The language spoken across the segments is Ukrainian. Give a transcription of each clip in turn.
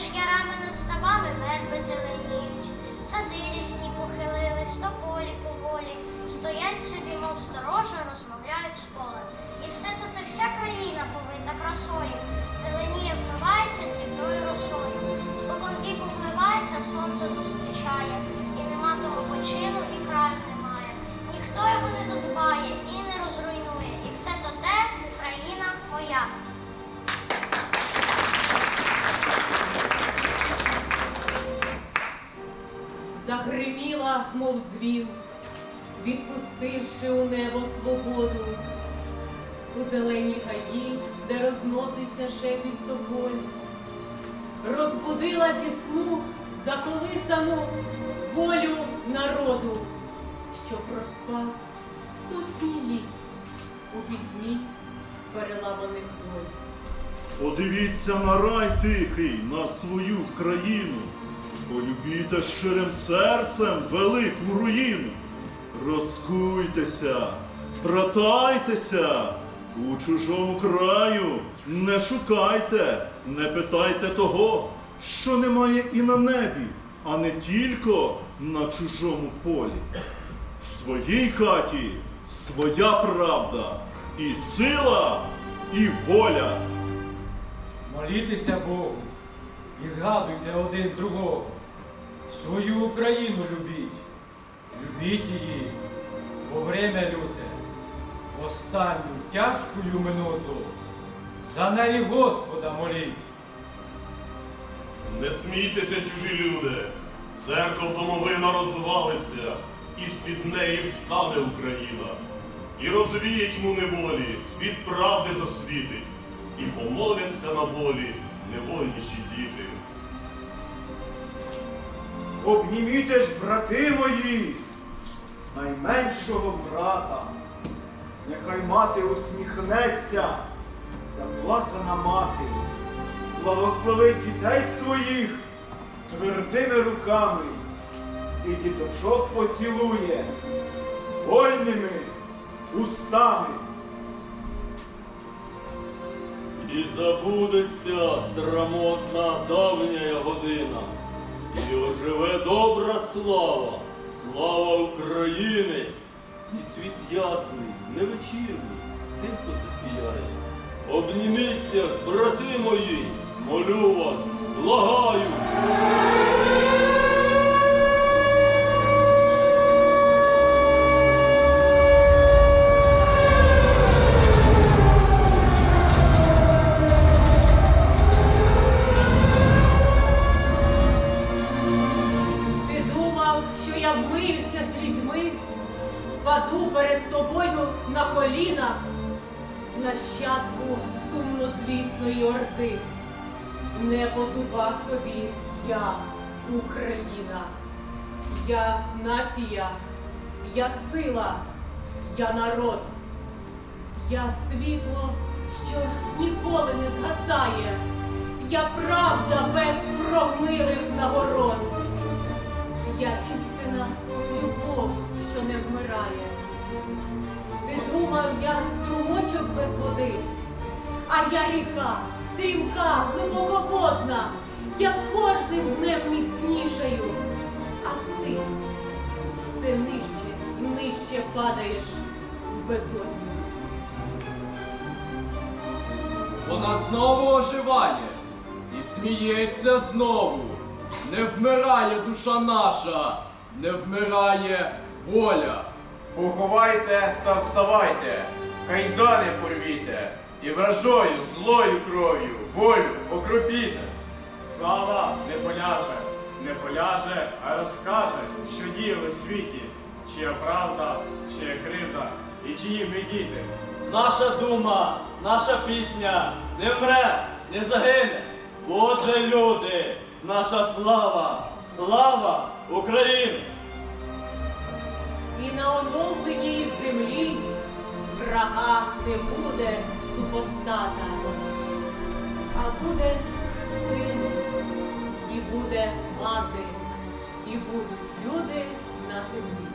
між ярами над ставами верби зеленіють, сади рісні похилили, тополі поволі, стоять собі, мов сторожа, розмовляють з полем. І все тут і вся країна повита красою, зеленіє вмивається дрібною росою. Спокон віку вмивається, сонце зустрічає, і нема тому почину. Загриміла, мов дзвін, відпустивши у небо свободу. У зеленій гаї, де розноситься шепіт тополі, розбудила зі сну заколисану волю народу, що проспав сотні літ у пітьмі переламаних боль. Подивіться на рай тихий, на свою країну. Полюбіте щирим серцем велику руїну. Розкуйтеся, братайтеся, у чужому краю не шукайте, не питайте того, що немає і на небі, а не тільки на чужому полі. В своїй хаті своя правда, і сила, і воля. Молітеся Богу і згадуйте один другого. Свою Україну любіть, любіть її, бо время люте, останню тяжкую минуту. За неї Господа моліть. Не смійтеся, чужі люди, церква домовина розвалиться, і з-під неї встане Україна. І розвіє тьму неволі, світ правди засвітить, і помоляться на волі невольніші діти. Обніміте ж, брати мої, найменшого брата. Нехай мати усміхнеться, заплакана мати, благословить дітей своїх твердими руками і діточок поцілує вольними устами. І забудеться срамотна давня година, і оживе добра слава, слава України, і світ ясний, невечірний, тихо засіяє. Обніміться ж, брати мої, молю вас, благаю. Тобою на коліна, нащадку сумнозвісної орди. Не по зубах тобі я, Україна, я нація, я сила, я народ, я світло, що ніколи не згасає, я правда без прогнилих нагород. Я істина, любов, що не вмирає. Ти думав, я струмочок без води, а я ріка, стрімка, глибоководна. Я з кожним днем міцнішаю, а ти все нижче і нижче падаєш в безодню. Вона знову оживає і сміється знову. Не вмирає душа наша, не вмирає воля. Поховайте та вставайте, кайдани порвіте, і вражою, злою кров'ю, волю окропіте. Слава не поляже, не поляже, а розкаже, що діяли в світі, чия правда, чия кривда і чиї ми діти. Наша дума, наша пісня не вмре, не загине. От же люди, наша слава, слава України! І на оновленій землі врага не буде супостата, а буде син, і буде мати, і будуть люди на землі.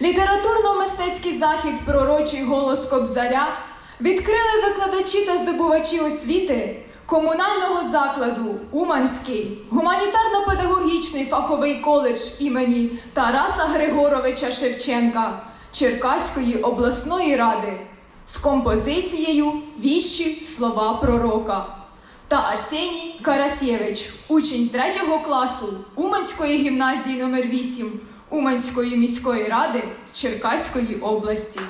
Літературно-мистецький захід Пророчий голос Кобзаря відкрили викладачі та здобувачі освіти комунального закладу Уманський гуманітарно-педагогічний фаховий коледж імені Тараса Григоровича Шевченка Черкаської обласної ради з композицією Віщі слова пророка та Арсеній Карасєвич, учень 3 класу Уманської гімназії номер 8 Уманської міської ради Черкаської області.